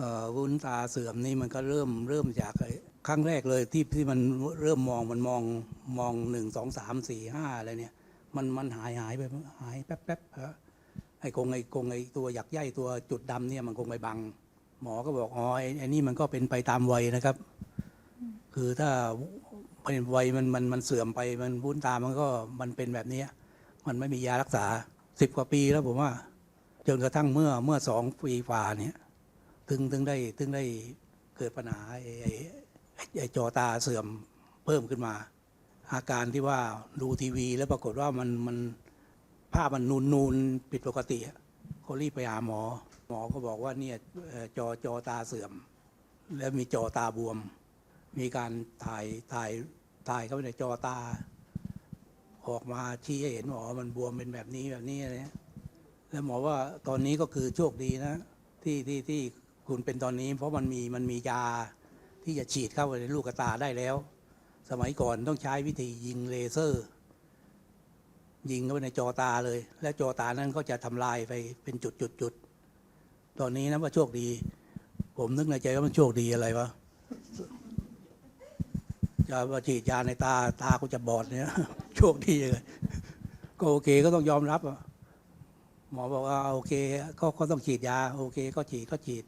อ่อวุ้นตาเสื่อมนี่มันก็เริ่มเริ่มจากครั้งแรกเลยที่ที่มันเริ่มมองมันมองมองหนึ่งสองสามสี่ห้าอะไรเนี่ย มันมันหายหายไปหายแป๊บแป๊บฮะไอ้กงไอ้กงไอ้ตัวหยักใยตัวจุดดำเนี่ยมันคงไปบัง หมอก็บอกอ๋อไอ้ไอ้นี่มันก็เป็นไปตามวัยนะครับ คือถ้าเป็นวัยมันมันมันเสื่อมไปมันวุ้นตามันก็มันเป็นแบบนี้มันไม่มียารักษาสิบกว่าปีแล้วผมว่า จนกระทั่งเมื่อเมื่อสองปีฝ่าเนี่ย ถึงถึงได้ถึงได้เกิดปัญหาไอ้ไอ้จอตาเสื่อมเพิ่มขึ้นมา อาการที่ว่าดูทีวี แล้วปรากฏว่ามันมันภาพมันนูนนูนผิดปกติเขารีบไปหาหมอ หมอก็บอกว่าเนี่ยจอจอตาเสื่อม แล้วมีจอตาบวม มีการถ่ายถ่ายถ่ายเข้าไปในจอตา ออกมาชี้ให้เห็นหมอมันบวมเป็นแบบนี้แบบนี้อะไรแล้วหมอว่าตอนนี้ก็คือโชคดีนะ ที่ที่ที่ คุณเป็นตอนนี้ เพราะมันมีมันมียาที่จะฉีดเข้าไปในลูกตาได้แล้ว สมัยก่อนต้องใช้วิธียิงเลเซอร์ ยิงเข้าไปในจอตาเลย และจอตานั้นก็จะทำลายไปเป็นจุดจุดจุดตอนนี้นะว่าโชคดี ผมนึกในใจว่ามันโชคดีอะไรวะจะมาฉีดยาในตาตาก็จะบอดเนี่ยโชคดีเลยก็โอเคก็ต้องยอมรับหมอบอกว่าโอเคก็ต้องฉีดยา โอเค ก็ฉีดก็ฉีด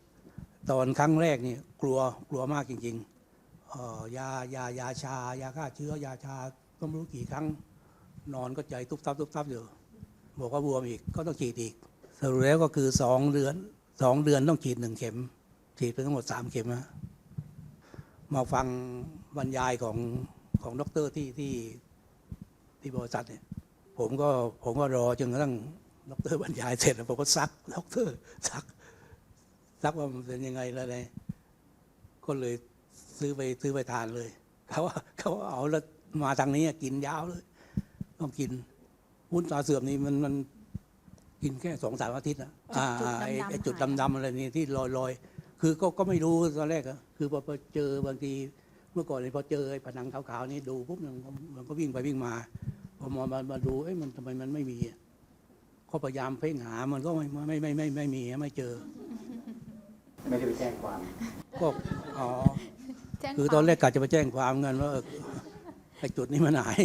ตอนครั้งแรกนี่กลัวกลัวมากจริงๆเอ่อยายายาชายาฆ่าเชื้อยาชาต้องไม่รู้กี่ครั้งนอนก็ใจตุ๊บตับตุ๊บตับอยู่บอกว่าบวมอีกก็ต้องฉีดอีกสรุปแล้วก็คือสองเดือนสองเดือนต้องฉีดหนึ่งเข็ม ฉีดไปทั้งหมดสามเข็มนะมาฟังบรรยายของของด็อกเตอร์ที่ที่ที่บริษัทเนี่ยผมก็ผมก็รอจนกระทั่งดอกเตอร์บรรยายเสร็จแล้วผมก็ซักดอกเตอร์ซัก ซักว่ามันเป็นยังไงแล้วไงก็เลยซื้อไปซื้อไปทานเลย เขาว่าเขาว่าเอาแล้วมาทางนี้กินยาวเลย ต้องกินวุ้นตาเสื่อมนี่มันมันกินแค่สองสามอาทิตย์นะอ่าจุดอ่าไอ้ดำๆไอ้จุดหายไปดำๆอะไรนี่ที่ลอยลอยๆคือก็ก็ไม่รู้ตอนแรกอะคือพอพอเจอบางทีเมื่อก่อนเนี่ยพอเจอไอ้ผนังขาวๆนี่ดูปุ๊บมันก็มันก็วิ่งไปวิ่งมาพอมามามาดูเอ้ยมันทำไมมันไม่มีอะก็พยายามเพ่งหามันก็ไม่ไม่ไม่ไม่ไม่มีไม่เจอ ไม่ได้ไปแจ้งความ ก็อ๋อแจ้งคือวามตอนแรกกะจะไปแจ้งความกันว่าเออไอ้จุดนี้มันหาย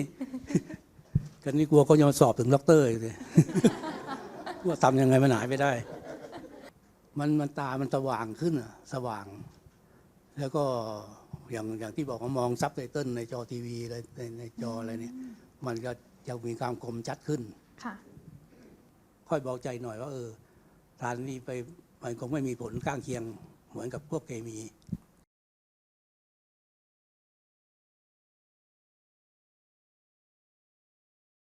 กันนี่กลัวเขาจะมาสอบถึงด็อกเตอร์อีกเลยว่าทำยังไงมันหายไปได้ มันมันตามันสว่างขึ้นอะสว่าง แล้วก็อย่างอย่างที่บอกว่ามองซับไตเติลในจอทีวีอะไรในในจออะไรเนี่ย มันก็จะมีความคมชัดขึ้น ค่ะ ค่อยเบาใจหน่อยว่า เออทานนี้ไป มันคงไม่มีผลข้างเคียงเหมือนกับพวกเคมี